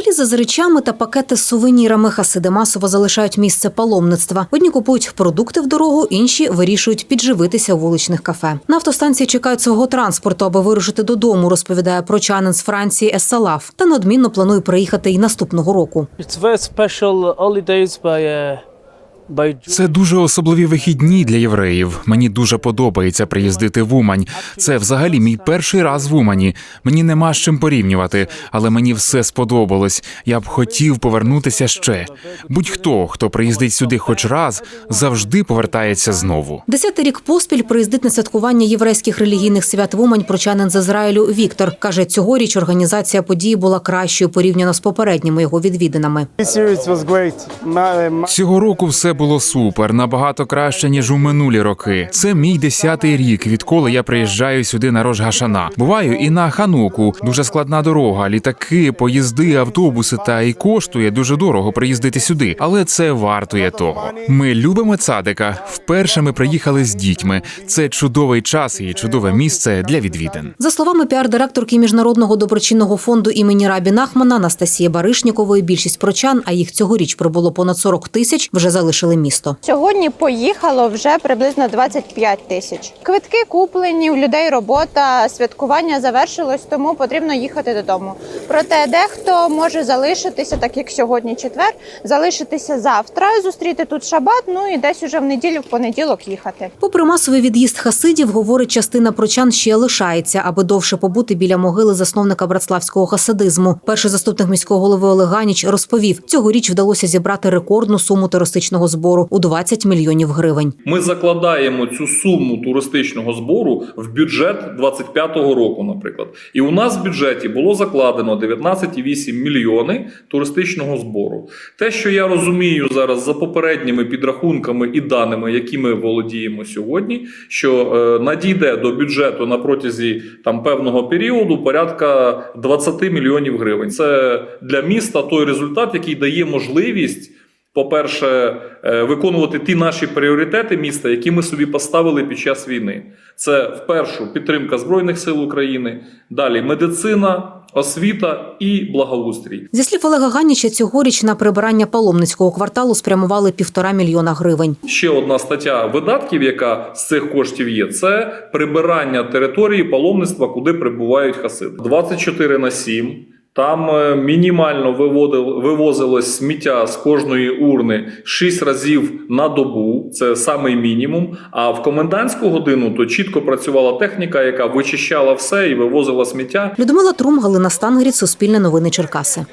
Валізи з речами та пакети з сувенірами хасиди масово залишають місце паломництва. Одні купують продукти в дорогу, інші вирішують підживитися у вуличних кафе. На автостанції чекають свого транспорту, аби вирушити додому. Розповідає прочанин з Франції Ессалаф. Та неодмінно планує приїхати і наступного року. It's very special holidays uh, Це дуже особливі вихідні для євреїв. Мені дуже подобається приїздити в Умань. Це взагалі мій перший раз в Умані. Мені нема з чим порівнювати, але мені все сподобалось. Я б хотів повернутися ще. Будь-хто, хто приїздить сюди хоч раз, завжди повертається знову. Десятий рік поспіль приїздить на святкування єврейських релігійних свят в Умань прочанин з Ізраїлю Віктор. Каже, цьогоріч організація події була кращою порівняно з попередніми його відвідинами. Цього року все було супер, набагато краще ніж у минулі роки. Це мій десятий рік, відколи я приїжджаю сюди на Рож Гашана. Буваю і на Хануку. Дуже складна дорога, літаки, поїзди, автобуси та і коштує дуже дорого приїздити сюди, але це вартує того. Ми любимо цадика. Вперше ми приїхали з дітьми. Це чудовий час і чудове місце для відвідин. За словами піар-директорки міжнародного доброчинного фонду імені Рабі Нахмана Анастасії Баришнікової, більшість прочан, а їх цьогоріч прибуло понад 40 тисяч, вже залишили місто. Сьогодні поїхало вже приблизно 25 тисяч. Квитки куплені, у людей робота, святкування завершилось, тому потрібно їхати додому. Проте дехто може залишитися, так як сьогодні четвер, залишитися завтра, зустріти тут шабат, ну і десь уже в неділю, в понеділок їхати. Попри масовий від'їзд хасидів, говорить, частина прочан ще лишається, аби довше побути біля могили засновника братславського хасидизму. Перший заступник міського голови Олег Ганіч розповів, цьогоріч вдалося зібрати рекордну суму туристичного збору у 20 мільйонів гривень. Ми закладаємо цю суму туристичного збору в бюджет 25-го року, наприклад. І у нас в бюджеті було закладено 19,8 мільйони туристичного збору. Те, що я розумію зараз за попередніми підрахунками і даними, які ми володіємо сьогодні, що е, надійде до бюджету на протязі там певного періоду порядка 20 мільйонів гривень. Це для міста той результат, який дає можливість. По-перше, е, виконувати ті наші пріоритети міста, які ми собі поставили під час війни. Це вперше підтримка Збройних сил України, далі медицина, освіта і благоустрій. Зі слів Олега Ганіча, цьогоріч на прибирання паломницького кварталу спрямували півтора мільйона гривень. Ще одна стаття видатків, яка з цих коштів є, це прибирання території паломництва, куди прибувають хасиди. 24 на 7. Там е, мінімально вивозилось сміття з кожної урни 6 разів на добу. Це самий мінімум. А в комендантську годину то чітко працювала техніка, яка вичищала все і вивозила сміття. Людмила Трум, Галина Стангріт, Суспільне новини Черкаси.